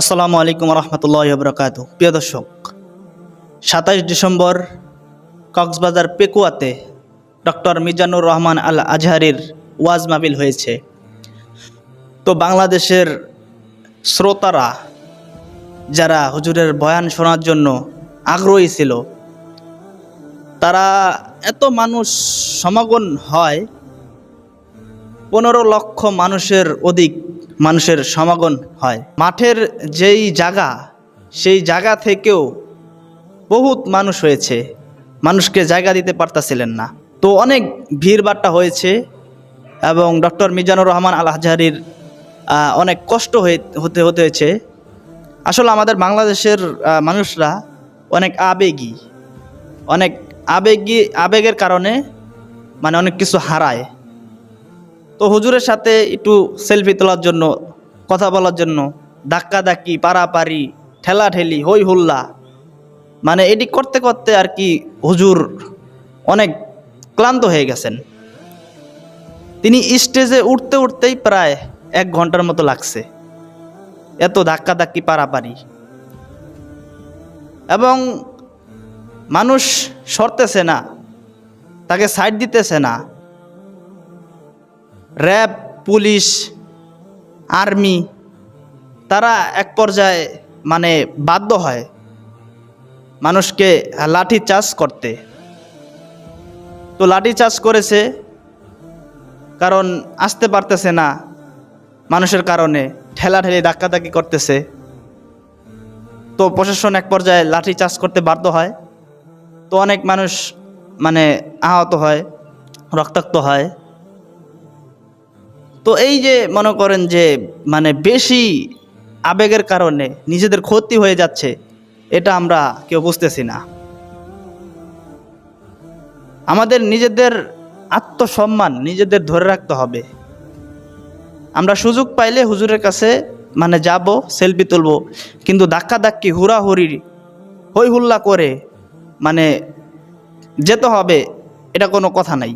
আসসালামু আলাইকুম রহমতুল্লাহ বরকাত প্রিয় দর্শক, সাতাইশ ডিসেম্বর কক্সবাজার পেকুয়াতে ডক্টর মিজানুর রহমান আল আজহারির ওয়াজ মাবিল হয়েছে। তো বাংলাদেশের শ্রোতারা, যারা হুজুরের বয়ান শোনার জন্য আগ্রহী ছিল, তারা এত মানুষ সমাগম হয়, পনেরো লক্ষ মানুষের অধিক মানুষের সমাগম হয়। মাঠের যেই জায়গা সেই জায়গা থেকেও বহুত মানুষ হয়েছে। মানুষকে জায়গা দিতে পারতাছিলেন না। তো অনেক ভিড়ভাট্টা হয়েছে এবং ডক্টর মিজানুর রহমান আল হাজারির অনেক কষ্ট হয়ে, হতে হতে হয়েছে। আসলে আমাদের বাংলাদেশের মানুষরা অনেক আবেগী। অনেক আবেগী, আবেগের কারণে মানে অনেক কিছু হারায়। তো হুজুরের সাথে একটু সেলফি তোলার জন্য, কথা বলার জন্য ধাক্কা ধাক্কি পারাপারি ঠেলা ঠেলি হই হুল্লা মানে এটি করতে করতে আর কি হুজুর অনেক ক্লান্ত হয়ে গেছেন। তিনি স্টেজে উঠতে উঠতেই প্রায় এক ঘণ্টার মতো লাগছে। এত ধাক্কা ধাক্কি পারাপারি। এবং মানুষ সরতেছে না, তাকে সাইড দিতেছে না। র্যাব, পুলিশ, আর্মি, তারা এক পর্যায়ে মানে বাধ্য হয় মানুষকে লাঠি চাষ করতে। তো লাঠি চাষ করেছে কারণ আসতে পারতেছে না মানুষের কারণে, ঠেলাঠেলি ধাক্কাধাক্কি করতেছে। তো প্রশাসন এক পর্যায়ে লাঠি চাষ করতে বাধ্য হয়। তো অনেক মানুষ মানে আহত হয়, রক্তাক্ত হয়। তো এই যে মনে করেন যে মানে বেশি আবেগের কারণে নিজেদের ক্ষতি হয়ে যাচ্ছে, এটা আমরা কেউ বুঝতেছি না। আমাদের নিজেদের আত্মসম্মান নিজেদের ধরে রাখতে হবে। আমরা সুযোগ পাইলে হুজুরের কাছে মানে যাব, সেলফি তুলব, কিন্তু ধাক্কা ধাক্কি হুড়াহুড়ি, হই হুল্লা করে মানে যেতে হবে, এটা কোনো কথা নাই।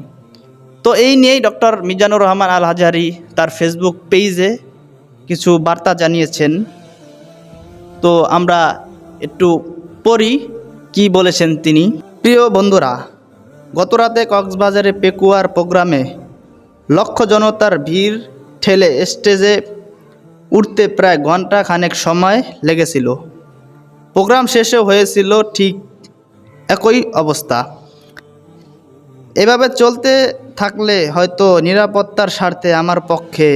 তো এই নিয়েই ডক্টর মিজানুর রহমান আল হাজারি তার ফেসবুক পেজে কিছু বার্তা জানিয়েছেন। তো আমরা একটু পড়ি কি বলেছেন তিনি। প্রিয় বন্ধুরা, গতরাতে কক্সবাজারে পেকুয়ার প্রোগ্রামে লক্ষ জনতার ভিড় ঠেলে স্টেজে উঠতে প্রায় ঘণ্টা খানেক সময় লেগেছিল। প্রোগ্রাম শেষে হয়েছিল ঠিক একই অবস্থা। এভাবে চলতে থাকলে হয়তো নিরাপত্তার স্বার্থে আমার পক্ষে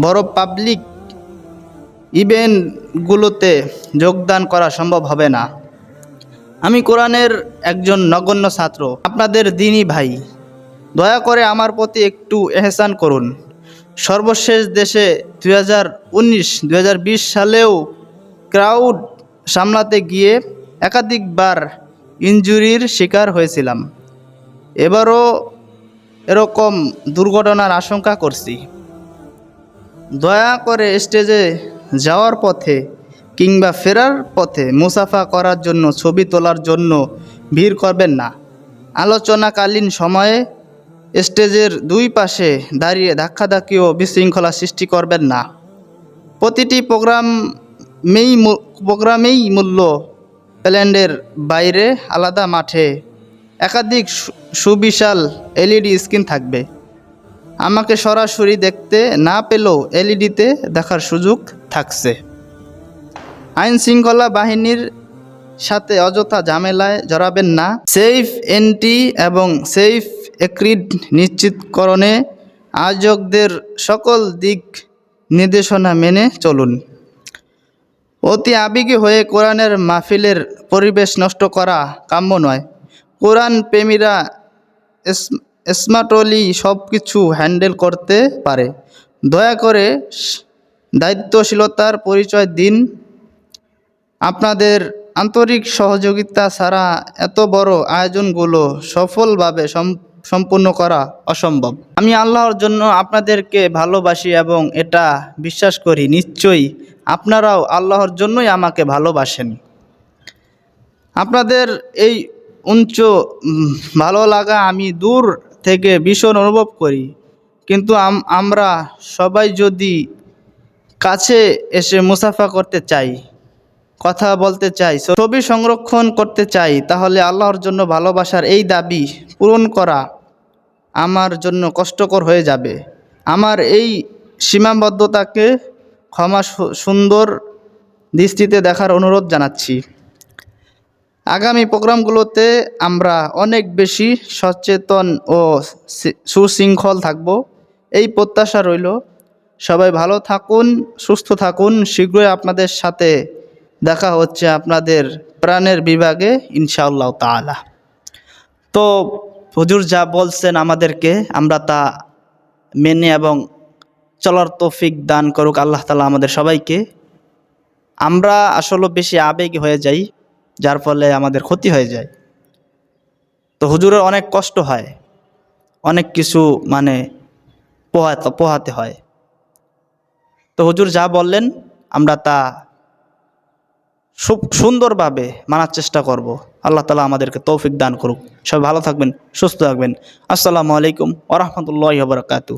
বড় পাবলিক ইভেন্টগুলোতে যোগদান করা সম্ভব হবে না। আমি কোরআনের একজন নগণ্য ছাত্র। আপনাদের দিনই ভাই, দয়া করে আমার প্রতি একটু এহসান করুন। সর্বশেষ দেশে দুই হাজার উনিশ সালেও ক্রাউড সামলাতে গিয়ে একাধিকবার ইনজুরির শিকার হয়েছিলাম। এবারও এরকম দুর্ঘটনার আশঙ্কা করছি। দয়া করে স্টেজে যাওয়ার পথে কিংবা ফেরার পথে মুসাফা করার জন্য ছবি তোলার জন্য ভিড় করবেন না। আলোচনাকালীন সময়ে স্টেজের দুই পাশে দাঁড়িয়ে ধাক্কাধাক্কি ও বিশৃঙ্খলা সৃষ্টি করবেন না। প্রতিটি প্রোগ্রামেই প্রোগ্রামেই মূল্য প্ল্যান্ডের বাইরে আলাদা মাঠে একাধিক সুবিশাল এলইডি স্ক্রিন থাকবে। আমাকে সরাসরি দেখতে না পেলেও এলইডিতে দেখার সুযোগ থাকছে। আইন শৃঙ্খলা বাহিনীর সাথে অযথা ঝামেলায় জড়াবেন না। সেফ এন্ট্রি এবং সেফ এক্রিড নিশ্চিতকরণে আয়োজকদের সকল দিক নির্দেশনা মেনে চলুন। অতি আবেগী হয়ে কোরআনের মাহফিলের পরিবেশ নষ্ট করা কাম্য নয়। কোরআন প্রেমীরা স্মার্টলি সব কিছু হ্যান্ডেল করতে পারে। দয়া করে দায়িত্বশীলতার পরিচয় দিন। আপনাদের আন্তরিক সহযোগিতা ছাড়া এত বড় আয়োজনগুলো সফলভাবে সম্পূর্ণ করা অসম্ভব। আমি আল্লাহর জন্য আপনাদেরকে ভালোবাসি এবং এটা বিশ্বাস করি, নিশ্চয়ই আপনারাও আল্লাহর জন্যই আমাকে ভালোবাসেন। আপনাদের এই উঞ্চ ভালো লাগা আমি দূর থেকে ভীষণ অনুভব করি। কিন্তু আমরা সবাই যদি কাছে এসে মুসাফা করতে চাই, কথা বলতে চাই, ছবি সংরক্ষণ করতে চাই, তাহলে আল্লাহর জন্য ভালোবাসার এই দাবি পূরণ করা আমার জন্য কষ্টকর হয়ে যাবে। আমার এই সীমাবদ্ধতাকে ক্ষমা সুন্দর দৃষ্টিতে দেখার অনুরোধ জানাচ্ছি। আগামী প্রোগ্রামগুলোতে আমরা অনেক বেশি সচেতন ও সুশৃঙ্খল থাকব। এই প্রত্যাশা রইল। সবাই ভালো থাকুন, সুস্থ থাকুন। শীঘ্রই আপনাদের সাথে দেখা হচ্ছে আপনাদের প্রাণের বিভাগে, ইনশাআল্লাহ তাআলা। তো হুজুর যা বলছেন আমাদেরকে, আমরা তা মেনে এবং চলার তৌফিক দান করুক আল্লাহ তালা আমাদের সবাইকে। আমরা আসলে বেশি আবেগী হয়ে যাই। যার ফলে আমাদের ক্ষতি হয়ে যায়। তো হুজুরের অনেক কষ্ট হয়, অনেক কিছু মানে পোহাতে পোহাতে হয়। তো হুজুর যা বললেন, আমরা তা সুন্দরভাবে মানার চেষ্টা করব। আল্লাহ তালা আমাদেরকে তৌফিক দান করুক। সবাই ভালো থাকবেন, সুস্থ থাকবেন। আসসালামু আলাইকুম ওরহমতুল্লাহ বরকাতু